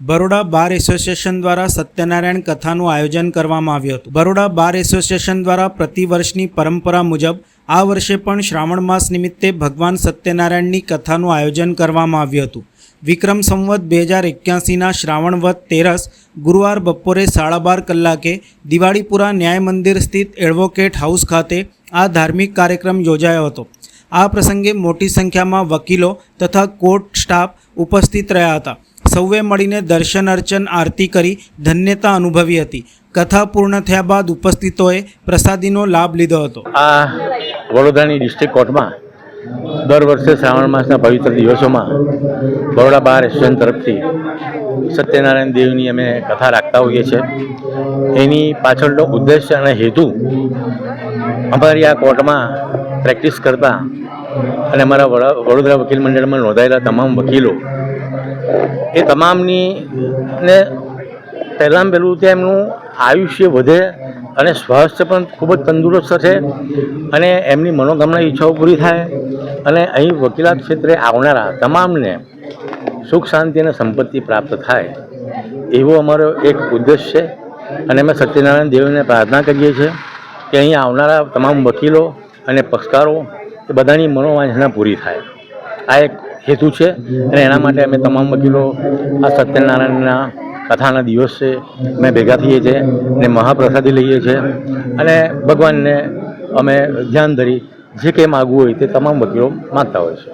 Baroda bar association દ્વારા સત્યનારાયણ કથાનું આયોજન કરવામાં આવ્યું હતું. બરોડા બાર એસોસિએશન દ્વારા પ્રતિવર્ષની પરંપરા મુજબ આ વર્ષે પણ શ્રાવણ માસ નિમિત્તે ભગવાન સત્યનારાયણની કથાનું આયોજન કરવામાં આવ્યું હતું. વિક્રમ સંવત બે હજાર એક્યાસીના શ્રાવણવત તેરસ ગુરુવાર બપોરે સાડા બાર કલાકે દિવાળીપુરા ન્યાય મંદિર સ્થિત એડવોકેટ હાઉસ ખાતે આ ધાર્મિક કાર્યક્રમ યોજાયો હતો. આ પ્રસંગે મોટી સંખ્યામાં વકીલો તથા કોર્ટ સ્ટાફ ઉપસ્થિત રહ્યા હતા. સૌએ મળીને દર્શન અર્ચન આરતી કરી ધન્યતા અનુભવી હતી. કથા પૂર્ણ થયા બાદ ઉપસ્થિતોએ પ્રસાદીનો લાભ લીધો હતો. આ વડોદરાની ડિસ્ટ્રિક્ટ કોર્ટમાં દર વર્ષે શ્રાવણ માસના પવિત્ર દિવસોમાં બરોડા બાર એસોસિએશન તરફથી સત્યનારાયણ દેવની અમે કથા રાખતા હોઈએ છીએ. એની પાછળનો ઉદ્દેશ્ય અને હેતુ અમારી આ કોર્ટમાં પ્રેક્ટિસ કરતા અને અમારા વડા- વડોદરા વકીલ મંડળમાં નોંધાયેલા તમામ વકીલો એ તમામની ને પહેલાં પહેલું તો એમનું આયુષ્ય વધે અને સ્વાસ્થ્ય પણ ખૂબ જ તંદુરસ્ત છે અને એમની મનોકામના ઈચ્છાઓ પૂરી થાય અને અહીં વકીલાત ક્ષેત્રે આવનારા તમામને સુખ, શાંતિ અને સંપત્તિ પ્રાપ્ત થાય એવો અમારો એક ઉદ્દેશ છે અને અમે સત્યનારાયણ દેવને પ્રાર્થના કરીએ છીએ કે અહીં આવનારા તમામ વકીલો અને પક્ષકારો એ બધાની મનોવાંછના પૂરી થાય. આ એક હેતુ છે અને એના માટે અમે તમામ વકીલો આ સત્યનારાયણના કથાના દિવસે અમે ભેગા થઈએ છીએ અને મહાપ્રસાદી લઈએ છીએ. અને ભગવાનને અમે ધ્યાન ધરી જે કંઈ માગવું હોય તે તમામ વકીલો માગતા હોય છે.